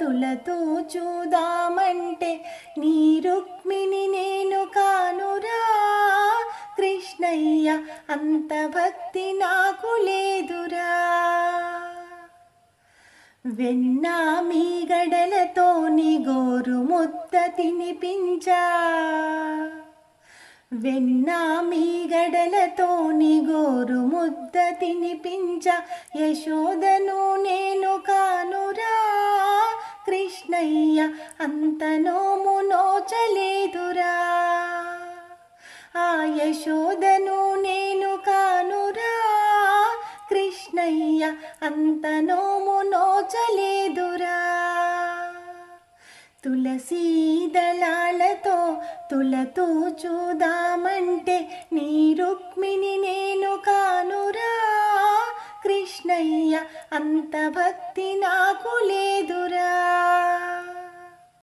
కాంతులతో చూదామంటే నీ రుక్మిణి నేను కానురా. కృష్ణయ్య అంత భక్తి నాకు లేదురా. వెన్నా మీ గడలతో నీ గోరు ముద్ద తినిపించా. వెన్నా మీ గడలతో నీ గోరు ముద్ద తినిపించ. యశోదను నేను అంత నోము నోచలేదురా. ఆ యశోదను నేను కానురా. కృష్ణయ్య అంత నోము నోచలేదురా. తులసీ దళాలతో తులతో చూదామంటే నీ రుక్మిణి నేను కానురా. కృష్ణయ్య అంత భక్తి నాకు లేదురా.